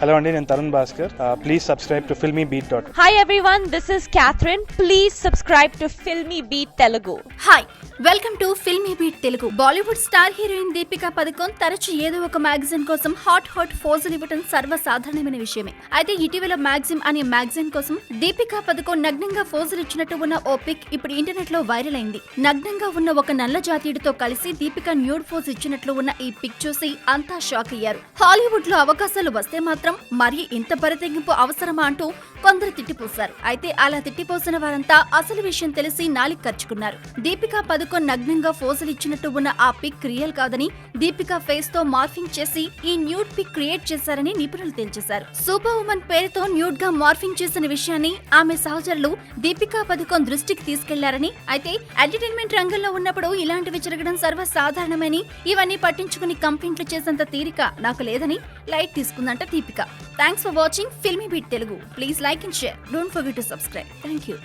Hello అండి నేను Tarun Bhaskar please subscribe to Filmy Beat dot Hi everyone, this is Catherine. Please subscribe to Filmy Beat Telugu. Hi welcome to Filmi Beat Telugu. Bollywood star heroine Deepika Padukone తరచూ ఏదో ఒక magazine కోసం hot hot ఫోజులు ఇవ్వడం సర్వసాధారణమైన విషయమే. అయితే ఇటీవల magazine అనే magazine కోసం దీపికా పదుకోన్ నగ్నంగా ఫోజులు ఇచ్చినట్టు ఉన్న ఓ పిక్ ఇప్పుడు ఇంటర్నెట్లో వైరల్ అయింది. నగ్నంగా ఉన్న ఒక నల్ల జాతీయుడితో కలిసి దీపికా న్యూడ్ ఫోజ్ ఇచ్చినట్లు ఉన్న ఈ పిక్ చూసి అంతా షాక్ అయ్యారు. హాలీవుడ్లో అవకాశాలు వస్తే మాత్రం మరి ఇంత బరితెగింపు అవసరమా అంటూ కొందరు తిట్టిపోశారు. అయితే అలా తిట్టిపోసిన వారంతా అసలు విషయం తెలిసి నాలిక్ ఖర్చుకున్నారు దీపికా పదుకొన్ నగ్నంగా ఫోజులు ఇచ్చినట్టు ఉన్న ఆ పిక్ రియల్ కాదని దీపికా ఫేస్తో మార్ఫింగ్ చేసి ఈ న్యూడ్ పిక్ క్రియేట్ చేశారని నిపుణులు తేల్చేశారు సూపర్ ఉమెన్ పేరుతో న్యూడ్గా మార్ఫింగ్ చేసిన విషయాన్ని ఆమె సహచరులు దీపికా పథకం దృష్టికి తీసుకెళ్ళారని అయితే ఎంటర్టైన్మెంట్ రంగంలో ఉన్నప్పుడు ఇలాంటివి జరగడం సర్వసాధారణమని ఇవన్నీ పట్టించుకుని కంప్లైంట్లు చేసేంత తీరిక నాకు లేదని light తీసుకుందంట Deepika. Thanks for watching Filmi Beat Telugu. Please like and share. Don't forget to subscribe. Thank you